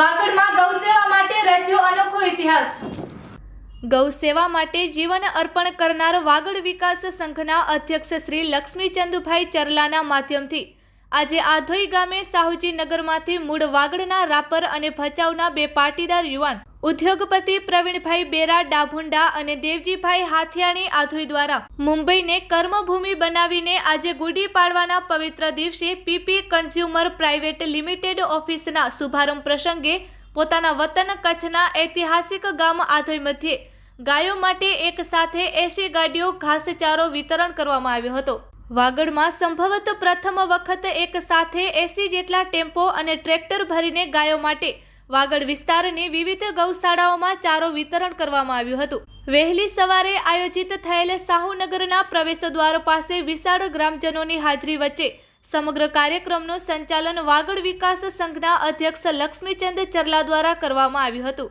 વાગડમાં ગૌસેવા માટે રચ્યો અનોખો ઇતિહાસ. ગૌ સેવા માટે જીવન અર્પણ કરનાર વાગડ વિકાસ સંઘના અધ્યક્ષ શ્રી લક્ષ્મીચંદભાઈ ચરલાના માધ્યમથી આજે આધોઈ ગામે સાહુજી નગરમાંથી મૂળ વાગડના રાપર અને ભચાઉના બે પાટીદાર યુવાન ઉદ્યોગપતિ પ્રવીણભાઈ બેરા, ડાભુંડા અને દેવજીભાઈ હાથિયાણી આધોઈ દ્વારા મુંબઈને કર્મભૂમિ બનાવીને આજે ગુડી પાડવાના પવિત્ર દિવસે પીપી કન્ઝ્યુમર પ્રાઇવેટ લિમિટેડ ઓફિસના શુભારંભ પ્રસંગે પોતાના વતન કચ્છના ઐતિહાસિક ગામ આધોઈ મધ્યે ગાયો માટે એક સાથે એસી ગાડીઓ ઘાસચારો વિતરણ કરવામાં આવ્યો હતો. વાગડમાં સંભવત પ્રથમ વખત એક સાથે એસી જેટલા ટેમ્પો અને ટ્રેક્ટર ભરીને ગાયો માટે વાગડ વિસ્તારની વિવિધ ગૌશાળાઓમાં ચારો વિતરણ કરવામાં આવ્યું હતું. વહેલી સવારે આયોજિત થયેલ સાહુનગરના પ્રવેશ દ્વાર પાસે વિશાળ ગ્રામજનોની હાજરી વચ્ચે સમગ્ર કાર્યક્રમનું સંચાલન વાગડ વિકાસ સંઘના અધ્યક્ષ લક્ષ્મીચંદ ચરલા દ્વારા કરવામાં આવ્યું હતું.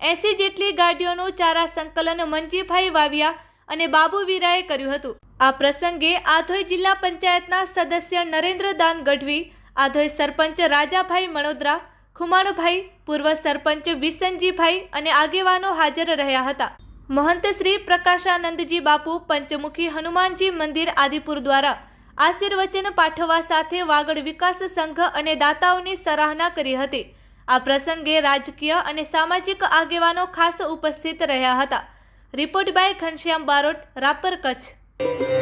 એસી જેટલી ગાડીઓનું ચારા સંકલન મંજીભાઈ વાવિયા અને બાબુ વીરાએ કર્યું હતું. આ પ્રસંગે આધોઈ જિલ્લા પંચાયતના સદસ્ય નરેન્દ્ર દાન ગઢવી, આધોઈ સરપંચ રાજાભાઈ મણોદરા ખુમાણભાઈ પૂર્વ સરપંચ વિસનજીભાઈ અને આગેવાનો હાજર રહ્યા હતા. મહંત શ્રી પ્રકાશાનંદજી બાપુ, પંચમુખી હનુમાનજી મંદિર આદિપુર દ્વારા આશીર્વચન પાઠવવા સાથે વાગડ વિકાસ સંઘ અને દાતાઓની સરાહના કરી હતી. આ પ્રસંગે રાજકીય અને સામાજિક આગેવાનો ખાસ ઉપસ્થિત રહ્યા હતા. Report by Ghanshyam Barot, Rapar Kutch.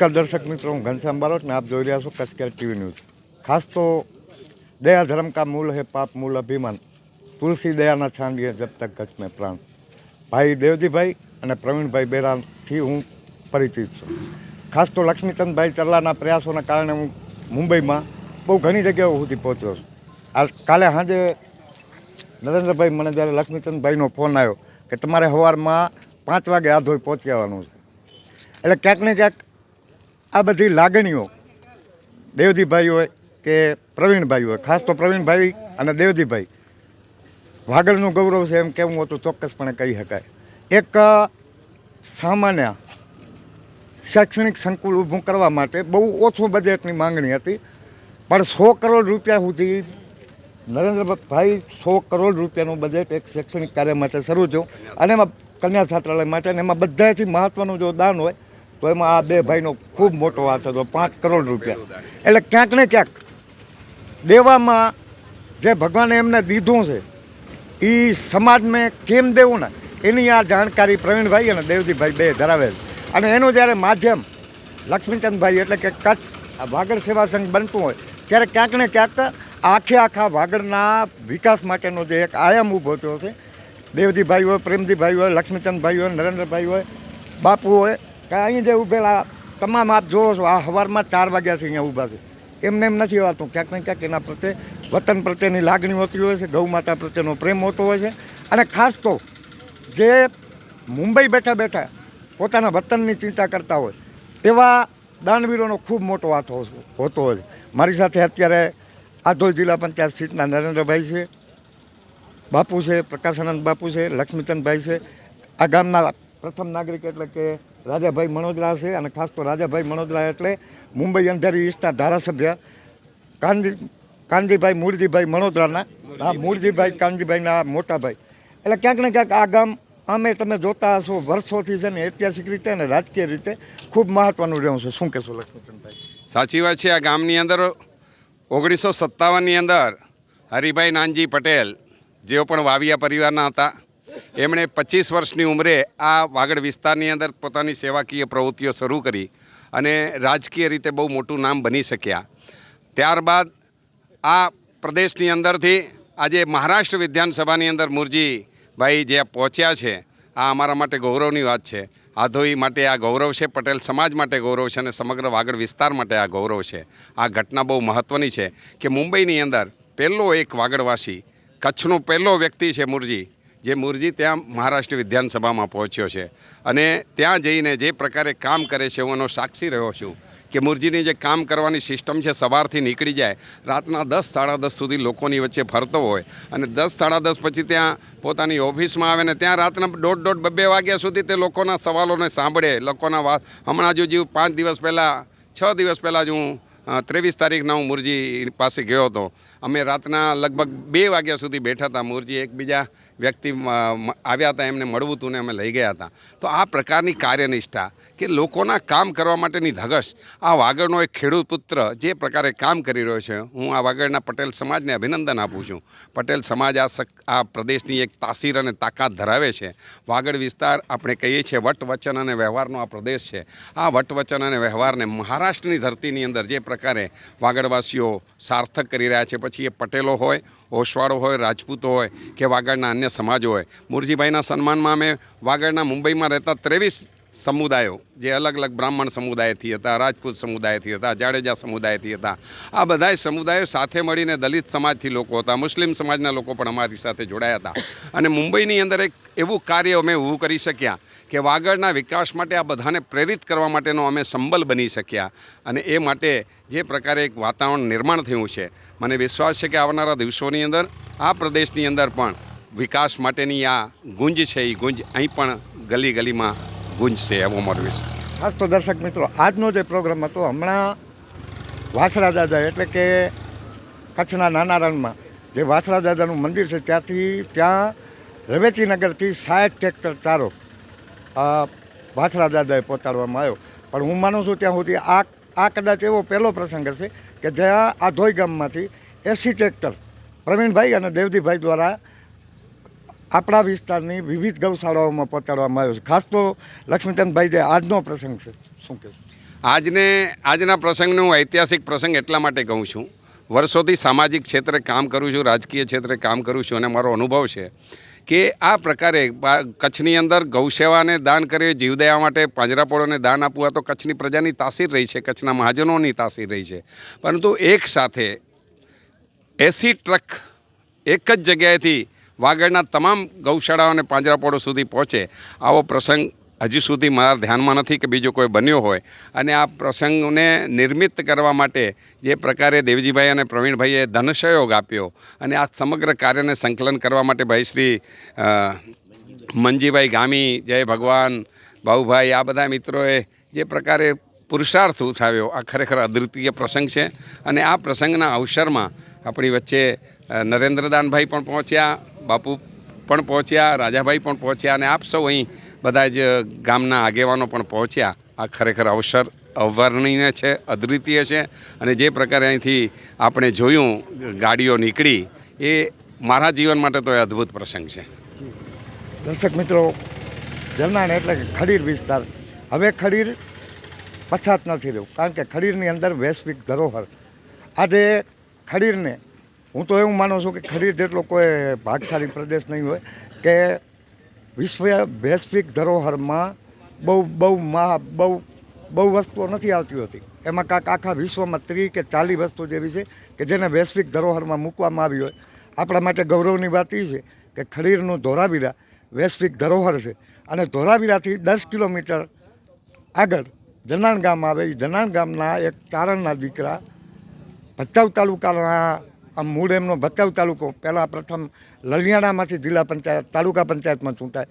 નમસ્કાર દર્શક મિત્રો, હું ઘનશ્યામ બારોટ ને આપ જોઈ રહ્યા છો કસકેર ટીવી ન્યૂઝ. ખાસ તો દયા ધર્મ કા મૂળ હે પાપ મૂળ અભિમાન. તુલસી દયાના છાંડીએ જબ તક ગચ મેં પ્રાણ. ભાઈ દેવજીભાઈ અને પ્રવીણભાઈ બેરાથી હું પરિચિત છું. ખાસ તો લક્ષ્મીચંદભાઈ ચરલાના પ્રયાસોના કારણે હું મુંબઈમાં બહુ ઘણી જગ્યાઓ સુધી પહોંચ્યો છું. આ કાલે સાંજે નરેન્દ્રભાઈ મને જ્યારે લક્ષ્મીચંદભાઈનો ફોન આવ્યો કે તમારે સવારમાં પાંચ વાગે આ ધોઈ પહોંચી આવવાનું છે. એટલે ક્યાંક ને ક્યાંક આ બધી લાગણીઓ દેવજીભાઈ હોય કે પ્રવીણભાઈ હોય ખાસ તો પ્રવીણભાઈ અને દેવજીભાઈ. વાગડનું ગૌરવ છે એમ કેવું હતું ચોક્કસપણે કહી શકાય. એક સામાન્ય શૈક્ષણિક સંકુલ ઊભું કરવા માટે બહુ ઓછું બજેટની માંગણી હતી, પણ સો કરોડ રૂપિયા સુધી નરેન્દ્રભાઈ સો કરોડ રૂપિયાનું બજેટ એક શૈક્ષણિક કાર્ય માટે શરૂ થયું. અને એમાં કન્યા છાત્રાલય માટે, અને એમાં બધાથી મહત્ત્વનું જો દાન હોય તો એમાં આ બે ભાઈનો ખૂબ મોટો હાથ હતો, પાંચ કરોડ રૂપિયા. એટલે ક્યાંક ને ક્યાંક દેવામાં જે ભગવાને એમને દીધું છે એ સમાજને કેમ દેવું ને? એની આ જાણકારી પ્રવીણભાઈ અને દેવજીભાઈ બે ધરાવે છે. અને એનું જ્યારે માધ્યમ લક્ષ્મીચંદભાઈ એટલે કે કચ્છ વાગડ સેવા સંઘ બનતું હોય, ત્યારે ક્યાંક ને ક્યાંક આખે આખા વાગડના વિકાસ માટેનો જે એક આયામ ઊભો થયો છે. દેવજીભાઈ હોય, પ્રેમજીભાઈ હોય, લક્ષ્મીચંદભાઈ હોય, નરેન્દ્રભાઈ હોય, બાપુ હોય કે અહીં જે ઉભેલા તમામ આપ જોવો છો, આ સવારમાં ચાર વાગ્યાથી અહીંયા ઊભા છે. એમને એમ નથી હોતું. ક્યાંક ને ક્યાંક એના પ્રત્યે, વતન પ્રત્યેની લાગણી હોતી હોય છે, ગૌ માતા પ્રત્યેનો પ્રેમ હોતો હોય છે. અને ખાસ તો જે મુંબઈ બેઠા બેઠા પોતાના વતનની ચિંતા કરતા હોય, એવા દાનવીરોનો ખૂબ મોટો હાથ હોતો હોય છે. મારી સાથે અત્યારે આધોલ જિલ્લા પંચાયત સીટના નરેન્દ્રભાઈ છે, બાપુ છે, પ્રકાશાનંદ બાપુ છે, લક્ષ્મીચંદભાઈ છે. આ ગામના પ્રથમ નાગરિક એટલે કે રાજાભાઈ મણોદરા છે અને ખાસ તો રાજાભાઈ મણોદરા એટલે મુંબઈ અંધારી ઈસ્ટના ધારાસભ્ય કાનજી કાનજીભાઈ મૂળજીભાઈ મણોદરાના. હા મૂળજીભાઈ. કાનજીભાઈના મોટાભાઈ. એટલે ક્યાંક ને ક્યાંક આ ગામ અમે તમે જોતા હશો વર્ષોથી છે ને ઐતિહાસિક રીતે અને રાજકીય રીતે ખૂબ મહત્વનું રહ્યું છે. શું કહેશો લક્ષ્મીચંદભાઈ? સાચી વાત છે આ ગામની અંદર ઓગણીસો સત્તાવનની અંદર હરિભાઈ નાનજી પટેલ જેઓ પણ વાવિયા પરિવારના હતા એમણે પચીસ વર્ષની ઉંમરે આ વાગડ વિસ્તારની અંદર પોતાની સેવાકીય પ્રવૃત્તિઓ શરૂ કરી અને રાજકીય રીતે બહુ મોટું નામ બની શક્યા. ત્યારબાદ આ પ્રદેશની અંદરથી આજે મહારાષ્ટ્ર વિધાનસભાની અંદર મુરજીભાઈ જે પહોંચ્યા છે, આ અમારા માટે ગૌરવની વાત છે. આધોઈ માટે આ ગૌરવ છે, પટેલ સમાજ માટે ગૌરવ છે અને સમગ્ર વાગડ વિસ્તાર માટે આ ગૌરવ છે. આ ઘટના બહુ મહત્ત્વની છે કે મુંબઈની અંદર પહેલો એક વાગડવાસી, કચ્છનો પહેલો વ્યક્તિ છે મુરજી જે મુરજી ત્યાં મહારાષ્ટ્ર વિધાનસભામાં પહોંચ્યો છે. અને ત્યાં જઈને જે પ્રકારે કામ કરે છે હું એનો સાક્ષી રહ્યો છું કે મુરજીની જે કામ કરવાની સિસ્ટમ છે સવારથી નીકળી જાય, રાતના દસ, સાડા દસ સુધી લોકોની વચ્ચે ફરતો હોય અને દસ, સાડા દસ પછી ત્યાં પોતાની ઓફિસમાં આવે ને ત્યાં રાતના દોઢ દોઢ બબે વાગ્યા સુધી તે લોકોના સવાલોને સાંભળે, લોકોના વાત. હમણાં જો જીવ પાંચ દિવસ પહેલાં, છ દિવસ પહેલાં જ હું ત્રેવીસ તારીખના હું મુરજી પાસે ગયો હતો. અમે રાતના લગભગ બે વાગ્યા સુધી બેઠા હતા. મોરજી એકબીજા વ્યક્તિ આવ્યા હતા, એમને મળવું હતું ને અમે લઈ ગયા હતા. તો આ પ્રકારની કાર્યનિષ્ઠા કે લોકોના કામ કરવા માટેની ધગશ, આ વાગડનો એક ખેડૂત પુત્ર જે પ્રકારે કામ કરી રહ્યો છે, હું આ વાગડના પટેલ સમાજને અભિનંદન આપું છું. પટેલ સમાજ આ સક, આ પ્રદેશની એક તાસીર અને તાકાત ધરાવે છે. વાગડ વિસ્તાર આપણે કહીએ છીએ વટ વચન અને વ્યવહારનો આ પ્રદેશ છે. આ વટ વચન અને વ્યવહારને મહારાષ્ટ્રની ધરતીની અંદર જે પ્રકારે વાગડવાસીઓ સાર્થક કરી રહ્યા છે પછી એ પટેલો હોય હોશવાળો હોય, રાજપૂતો હોય કે વાગડના અન્ય સમાજો હોય. મુરજીભાઈના સન્માનમાં અમે વાગડના મુંબઈમાં રહેતા ત્રેવીસ સમુદાયો, જે અલગ અલગ બ્રાહ્મણ સમુદાયથી હતા, રાજપૂત સમુદાયથી હતા, જાડેજા સમુદાયથી હતા. આ બધાય સમુદાયો સાથે મળીને દલિત સમાજથી લોકો હતા, મુસ્લિમ સમાજના લોકો પણ અમારી સાથે જોડાયા હતા. અને મુંબઈની અંદર એક એવું કાર્ય અમે ઊભું કરી શક્યા કે વાગડના વિકાસ માટે આ બધાને પ્રેરિત કરવા માટેનો અમે સંબલ બની શક્યા. અને એ માટે જે પ્રકારે એક વાતાવરણ નિર્માણ થયું છે, મને વિશ્વાસ છે કે આવનારા દિવસોની અંદર, આ પ્રદેશની અંદર પણ વિકાસ માટેની આ ગુંજ છે, એ ગુંજ અહીં પણ ગલી ગલીમાં ગુંજશે એવો મારો વિશ્વાસ ખાસ તો દર્શક મિત્રો, આજનો જે પ્રોગ્રામ હતો, હમણાં વાછડા દાદા એટલે કે કચ્છના નાના રણમાં જે વાસરા દાદાનું મંદિર છે, ત્યાંથી, ત્યાં રવેચીનગરથી સાઠ ટ્રેક્ટર ચારો આ ભાથરા દાદાએ પહોંચાડવામાં આવ્યો. પણ હું માનું છું ત્યાં સુધી આ આ કદાચ એવો પહેલો પ્રસંગ હશે કે જ્યાં આ ધોઈ ગામમાંથી એસી ટ્રેક્ટર પ્રવીણભાઈ અને દેવદીભાઈ દ્વારા આપણા વિસ્તારની વિવિધ ગૌશાળાઓમાં પહોંચાડવામાં આવ્યો છે. ખાસ તો લક્ષ્મીચંદભાઈ જે આજનો પ્રસંગ છે, શું કહે આજને આજના પ્રસંગને હું ઐતિહાસિક પ્રસંગ એટલા માટે કહું છું. વર્ષોથી સામાજિક ક્ષેત્રે કામ કરું છું, રાજકીય ક્ષેત્રે કામ કરું છું અને મારો અનુભવ છે કે આ પ્રકારે કચ્છની અંદર ગૌસેવાને દાન કરે જીવદયા માટે પાંજરાપોળોને દાન આપવું, આ તો કચ્છની પ્રજાની તાસીર રહી છે, કચ્છના મહાજનોની તાસીર રહી છે. પરંતુ એક સાથે એસી ટ્રક એક જ જગ્યાએથી વાગડના તમામ ગૌશાળાઓને પાંજરાપોળો સુધી પહોંચે, આવો પ્રસંગ હજી સુધી મારા ધ્યાનમાં નથી કે બીજો કોઈ બન્યો હોય. અને આ પ્રસંગને નિર્મિત કરવા માટે જે પ્રકારે દેવજીભાઈ અને પ્રવીણભાઈએ ધનસહયોગ આપ્યો અને આ સમગ્ર કાર્યને સંકલન કરવા માટે ભાઈ શ્રી મંજીભાઈ ગામી, જય ભગવાન ભાઉભાઈ આ બધા મિત્રોએ જે પ્રકારે પુરુષાર્થ ઉઠાવ્યો, આ ખરેખર અદ્વિતીય પ્રસંગ છે. અને આ પ્રસંગના અવસરમાં આપણી વચ્ચે નરેન્દ્રદાનભાઈ પણ પહોંચ્યા, બાપુ પણ પહોંચ્યા, રાજાભાઈ પણ પહોંચ્યા અને આપ સૌ અહીં બધા જ ગામના આગેવાનો પણ પહોંચ્યા, આ ખરેખર અવસર અવર્ણનીય છે, અદ્વિતીય છે અને જે પ્રકારે અહીંથી આપણે જોયું, ગાડીઓ નીકળી, એ મારા જીવન માટે તો એ અદ્ભુત પ્રસંગ છે. દર્શક મિત્રો જલનાણ એટલે કે ખડીર વિસ્તાર. હવે ખડીર પછાત નથી રહ્યું, કારણ કે ખડીરની અંદર વૈશ્વિક ધરોહર. આજે ખડીરને, હું તો એવું માનું છું કે ખડીર જેટલો કોઈ ભાગશાળી પ્રદેશ નહીં હોય, કે વિશ્વ વૈશ્વિક ધરોહરમાં બહુ બહુ મહા, બહુ બહુ વસ્તુઓ નથી આવતી હોતી. એમાં કાંક આખા વિશ્વમાં ત્રી કે ચાલી વસ્તુ જેવી છે કે જેને વૈશ્વિક ધરોહરમાં મૂકવામાં આવી હોય. આપણા માટે ગૌરવની વાત એ છે કે ખડીરનું ધોરાવીરા વૈશ્વિક ધરોહર છે. અને ધોરાવીરાથી દસ કિલોમીટર આગળ જનાણ ગામ આવે. એ જનાણ ગામના એક તારણના દીકરા ભચાઉ તાલુકાના આ મૂળ એમનો ભચાઉ તાલુકો. પહેલાં પ્રથમ લલિયાણામાંથી જિલ્લા પંચાયત, તાલુકા પંચાયતમાં ચૂંટાય.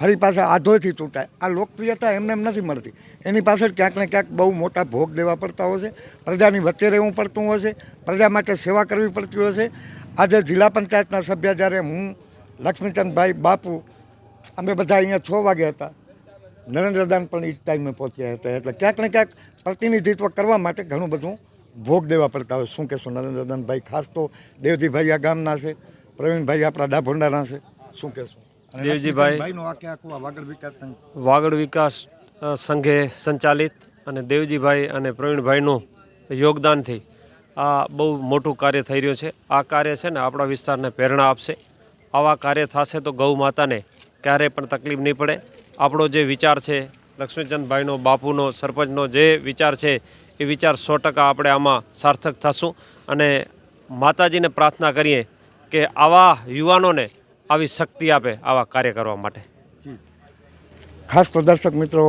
ફરી પાછા આધોથી ચૂંટાય. આ લોકપ્રિયતા એમને એમ નથી મળતી. એની પાછળ ક્યાંક ને ક્યાંક બહુ મોટા ભોગ દેવા પડતા હોય છે. પ્રજાની વચ્ચે રહેવું પડતું હોય છે. પ્રજા માટે સેવા કરવી પડતી હોય છે. આજે જિલ્લા પંચાયતના સભ્ય જ્યારે હું, લક્ષ્મીચંદભાઈ બાપુ, અમે બધા અહીંયા છ વાગે હતા. નરેન્દ્રદાન પણ એ જ ટાઈમે પહોંચ્યા હતા. એટલે ક્યાંક ને ક્યાંક પ્રતિનિધિત્વ કરવા માટે ઘણું બધું ભોગ દેવા પડતા હોય. શું કહેશો નરેન્દ્રદાનભાઈ? ખાસ તો દેવજીભાઈ આ ગામના છે. પ્રવીણભાઈ આપણા ડાભોંડાના છે. શું કહેશો? દેવજીભાઈ- લક્ષ્મીચંદભાઈનું આખે આખું આ વાગડ વિકાસ સંઘ? વાગડ વિકાસ સંઘે સંચાલિત અને દેવજીભાઈ અને પ્રવીણભાઈનું યોગદાનથી આ બહુ મોટું કાર્ય થઈ રહ્યું છે. આ કાર્ય છે ને આપણા વિસ્તારને પ્રેરણા આપશે. આવા કાર્ય થશે તો ગૌ માતાને ક્યારેય પણ તકલીફ નહીં પડે. આપણો જે વિચાર છે લક્ષ્મીચંદભાઈનો બાપુનો સરપંચનો જે વિચાર છે એ વિચાર સો ટકા આપણે આમાં સાર્થક થશું. અને માતાજીને પ્રાર્થના કરીએ કે આવા યુવાનોને આવી શક્તિ આપે આવા કાર્ય કરવા માટે. ખાસ તો દર્શક મિત્રો,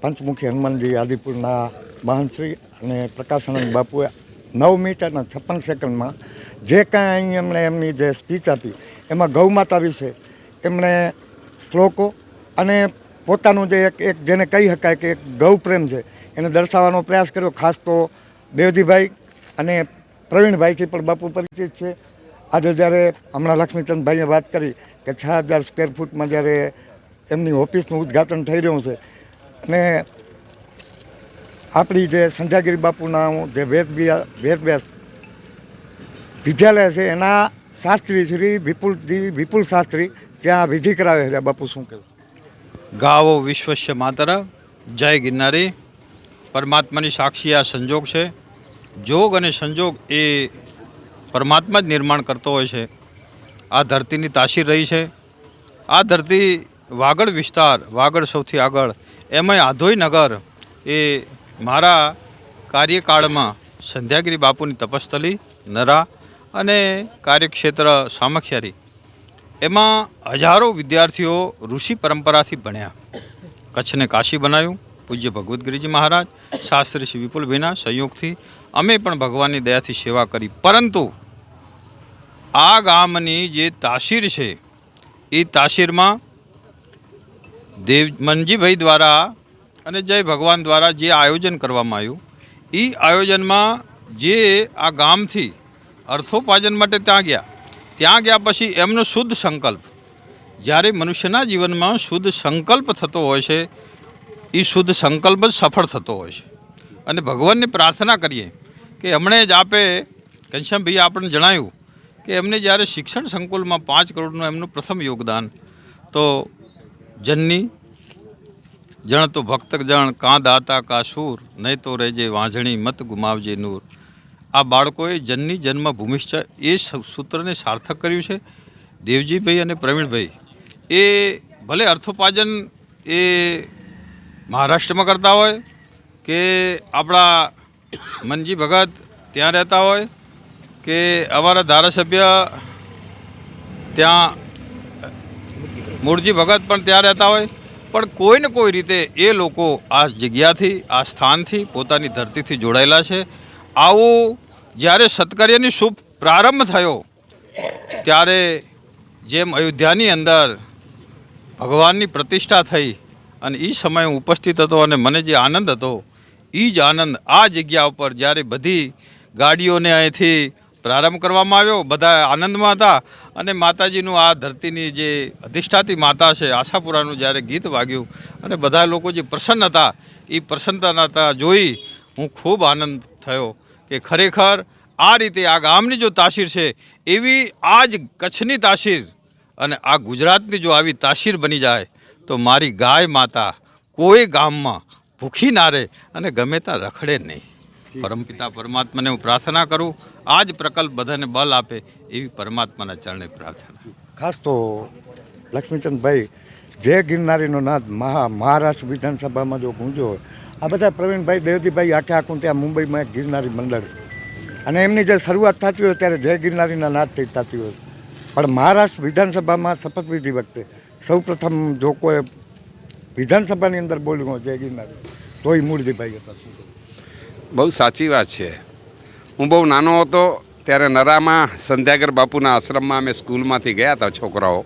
પંચમુખી હનુમાનજી આદિપુરના મહાનશ્રી અને પ્રકાશાનંદ બાપુએ નવ મિનિટ અને છપ્પન સેકન્ડમાં જે કાંઈ અહીં એમણે એમની જે સ્પીચ આપી, એમાં ગૌ માતા વિશે એમણે શ્લોકો અને પોતાનું જે એક એક જેને કહી શકાય કે એક ગૌ પ્રેમ છે એને દર્શાવવાનો પ્રયાસ કર્યો, ખાસ તો દેવજીભાઈ અને પ્રવીણભાઈથી પણ બાપુ પરિચિત છે. આજે જ્યારે હમણાં લક્ષ્મીચંદભાઈએ વાત કરી કે છ હજાર સ્ક્વેર ફૂટમાં જ્યારે એમની ઓફિસનું ઉદ્ઘાટન થઈ રહ્યું છે, અને આપણી જે સંધ્યાગીરી બાપુના જે વેદ બિયા- વેદવ્યાસ વિદ્યાલય છે, એના શાસ્ત્રી શ્રી વિપુલજી વિપુલ શાસ્ત્રી ત્યાં વિધિ કરાવે છે. બાપુ શું કહે ગાવો વિશ્વસ્ય માતરા જય ગિરનારી. પરમાત્માની સાક્ષી આ સંજોગ છે. જોગ અને સંજોગ એ પરમાત્મા જ નિર્માણ કરતો હોય છે. આ ધરતીની તાસીર રહી છે. આ ધરતી વાગડ વિસ્તાર, વાગડ સૌથી આગળ, એમાંય આધોઈ નગર એ મારા કાર્યકાળમાં સંધ્યાગીરી બાપુની તપસ્થલી, નરા અને કાર્યક્ષેત્ર સામખિયારી. એમાં હજારો વિદ્યાર્થીઓ ઋષિ પરંપરાથી ભણ્યા. કચ્છને કાશી બનાવ્યું પૂજ્ય ભગવદ્ગીરીજી મહારાજ, શાસ્ત્રી શ્રી વિપુલભાઈના સંયોગથી અમે પણ ભગવાનની દયાથી સેવા કરી. પરંતુ આ ગામની જે તાસીર છે, એ તાસીરમાં દેવ મનજીભાઈ દ્વારા અને જય ભગવાન દ્વારા જે આયોજન કરવામાં આવ્યું એ આયોજનમાં જે આ ગામથી અર્થોપાર્જન માટે ત્યાં ગયા. ત્યાં ગયા પછી એમનો શુદ્ધ સંકલ્પ. જ્યારે મનુષ્યના જીવનમાં શુદ્ધ સંકલ્પ થતો હોય છે એ શુદ્ધ સંકલ્પ જ સફળ થતો હોય છે. અને ભગવાનની પ્રાર્થના કરીએ કે હમણે જ આપે, ઘનશ્યામભાઈએ આપણને જણાવ્યું કે એમને જ્યારે શિક્ષણ સંકુલમાં પાંચ કરોડનું એમનું પ્રથમ યોગદાન, તો જનની જણ તો ભક્ત જણ, કાં દાતા કા સૂર, નહીં તો રહેજે વાંઝણી, મત ગુમાવજે નૂર. આ બાળકોએ જનની જન્મભૂમિશ્ચ એ સૂત્રને સાર્થક કર્યું છે. દેવજીભાઈ અને પ્રવીણભાઈ, એ ભલે અર્થોપાર્જન એ મહારાષ્ટ્રમાં કરતા હોય કે આપણા મનજી ભગત ત્યાં રહેતા હોય કે અમારા ધારાસભ્ય ત્યાં મૂળજી ભગત પણ ત્યાં રહેતા હોય. પણ કોઈ ને કોઈ રીતે એ લોકો આ જગ્યાથી, આ સ્થાનથી, પોતાની ધરતીથી જોડાયેલા છે. આવું જ્યારે સત્કાર્યની શુભ પ્રારંભ થયો, ત્યારે જેમ અયોધ્યાની અંદર ભગવાનની પ્રતિષ્ઠા થઈ અને એ સમયે હું ઉપસ્થિત હતો અને મને જે આનંદ હતો એ જ આનંદ આ જગ્યા ઉપર જ્યારે બધી ગાડીઓને અહીંથી પ્રારંભ કરવામાં આવ્યો, બધા આનંદમાં હતા અને માતાજીનું આ ધરતીની જે અધિષ્ઠાતી માતા છે, આશાપુરાનું જ્યારે ગીત વાગ્યું અને બધા લોકો જે પ્રસન્ન હતા એ પ્રસન્નતા જોઈ હું ખૂબ આનંદ થયો કે ખરેખર આ રીતે આ ગામની જો તાસીર છે, એવી આ જ કચ્છની તાસીર અને આ ગુજરાતની જો આવી તાસીર બની જાય તો મારી ગાય માતા કોઈ ગામમાં ભૂખી ના રહે અને ગમે ત્યાં રખડે નહીં. પરમપિતા પરમાત્માને હું પ્રાર્થના કરું આ જ પ્રકલ્પ બધાને બલ આપે એવી પરમાત્માના ચરણે પ્રાર્થના. ખાસ તો લક્ષ્મીચંદભાઈ જે ગિરનારીનો નાદ મહા મહારાષ્ટ્ર વિધાનસભામાં જો ગુંજ્યો આ બધા પ્રવીણભાઈ દેવજીભાઈ આખે આખું ત્યાં મુંબઈમાં એક ગિરનારી મંડળ છે. અને એમની જે શરૂઆત થતી હોય ત્યારે જય ગિરનારીના નાદથી થતી હોય પણ મહારાષ્ટ્ર વિધાનસભામાં શપથવિધિ વખતે સૌપ્રથમ જો કોઈ વિધાનસભાની અંદર બોલ્યું હોય, જય ગિરનારી તો એ મૂળજીભાઈ હતા બહુ સાચી વાત છે. હું બહુ નાનો હતો, ત્યારે નરામાં સંધ્યાગર બાપુના આશ્રમમાં અમે સ્કૂલમાંથી ગયા હતા છોકરાઓ.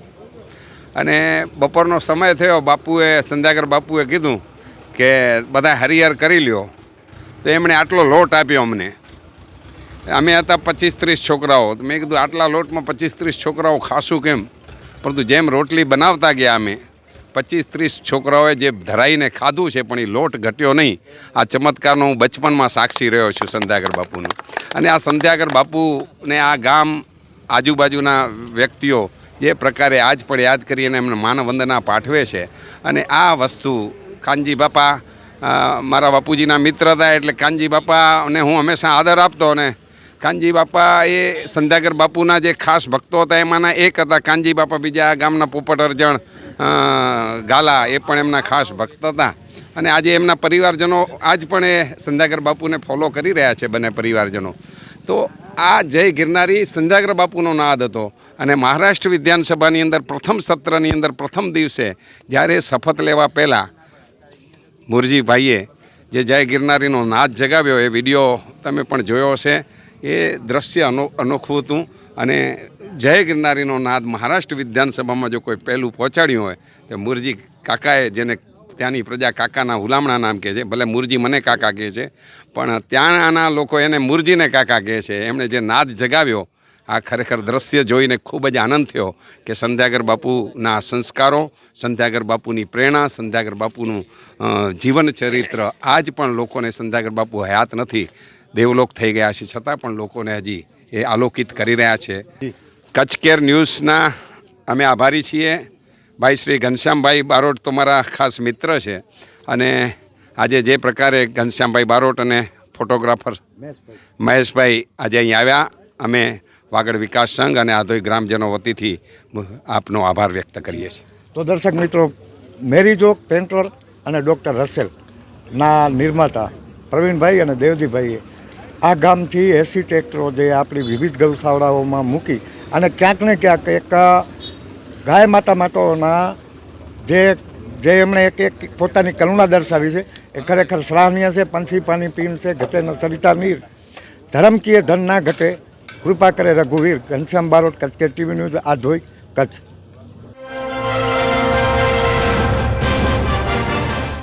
અને બપોરનો સમય થયો, બાપુએ, સંધ્યાગર બાપુએ કીધું કે બધા હરિહર કરી લ્યો. તો એમણે આટલો લોટ આપ્યો અમને. અમે હતા પચીસ ત્રીસ છોકરાઓ. મેં કીધું, આટલા લોટમાં પચીસ ત્રીસ છોકરાઓ ખાશું કેમ? પરંતુ જેમ રોટલી બનાવતા ગયા અમે, પચીસ ત્રીસ છોકરાઓએ જે ધરાઈને ખાધું છે, પણ એ લોટ ઘટ્યો નહીં. આ ચમત્કારનો હું બચપનમાં સાક્ષી રહ્યો છું સંધ્યાગર બાપુનો. અને આ સંધ્યાગર બાપુને આ ગામ આજુબાજુના વ્યક્તિઓ જે પ્રકારે આજ પણ યાદ કરીને એમને માનવંદના પાઠવે છે. અને આ વસ્તુ કાનજી બાપા મારા બાપુજીના મિત્ર હતા એટલે કાનજી બાપાને હું હંમેશા આદર આપતો અને કાનજી બાપા એ સંધ્યાગર બાપુના જે ખાસ ભક્તો હતા, એમાંના એક હતા કાનજી બાપા, બીજા ગામના પોપટ અરજણ ગાલા, એ પણ એમના ખાસ ભક્ત હતા. અને આજે એમના પરિવારજનો આજ પણ એ સંધ્યાગર બાપુને ફોલો કરી રહ્યા છે બંને પરિવારજનો. તો આ જય ગિરનારી સંધ્યાગર બાપુનો નાદ હતો અને મહારાષ્ટ્ર વિધાનસભાની અંદર પ્રથમ સત્રની અંદર પ્રથમ દિવસે જ્યારે શપથ લેવા પહેલાં મુરજીભાઈએ જે જય ગિરનારીનો નાદ જગાવ્યો, એ વીડિયો તમે પણ જોયો હશે. એ દ્રશ્ય અનો, અનોખું હતું. અને જય ગિરનારીનો નાદ મહારાષ્ટ્ર વિધાનસભામાં જો કોઈ પહેલું પહોંચાડ્યું હોય, તો મુરજી કાકાએ જેને ત્યાંની પ્રજા કાકાના હુલામણા નામ કહે છે, ભલે મુરજી મને કાકા કહે છે, પણ ત્યાંના લોકો એને મુરજીને કાકા કહે છે. એમણે જે નાદ જગાવ્યો, આ ખરેખર દ્રશ્ય જોઈને ખૂબ જ આનંદ થયો કે સંધ્યાગર બાપુના સંસ્કારો, સંધ્યાગર બાપુની પ્રેરણા, સંધ્યાગર બાપુનું જીવન ચરિત્ર આજ પણ લોકોને સંધ્યાગર બાપુ હયાત નથી. દેવલોક થઈ ગયા છે. છતાં પણ લોકોને હજી એ આલોકિત કરી રહ્યા છે. કચ્છ કેર ન્યૂઝના અમે આભારી છીએ. ભાઈ શ્રી ઘનશ્યામભાઈ બારોટ તો મારા ખાસ મિત્ર છે. અને આજે જે પ્રકારે ઘનશ્યામભાઈ બારોટ અને ફોટોગ્રાફર મહેશભાઈ આજે અહીં આવ્યા. અમે વાગડ વિકાસ સંઘ અને આધોઈ ગ્રામજનો વતીથી આપનો આભાર વ્યક્ત કરીએ છીએ. તો દર્શક મિત્રો, મેરી જોક, પેન્ટર અને ડૉક્ટર રસેલ ના નિર્માતા પ્રવીણભાઈ અને દેવજીભાઈએ આ ગામથી એસી ટ્રેક્ટરો જે આપણી વિવિધ ગૌશાળાઓમાં મૂકી અને ક્યાંક ને ક્યાંક એક ગાય માતા માતાઓના જે જે એમણે એક એક પોતાની કરુણા દર્શાવી છે, એ ખરેખર સરાહનીય છે, પંછી પાણી પીણ છે, ઘટે ન સરિતા નીર. ધરમ કીએ ધન ના ઘટે, કૃપા કરે રઘુવીર. ઘનશ્યામ બારોટ, કચ્છ કે ટીવી ન્યૂઝ, આ ધોઈ, કચ્છ.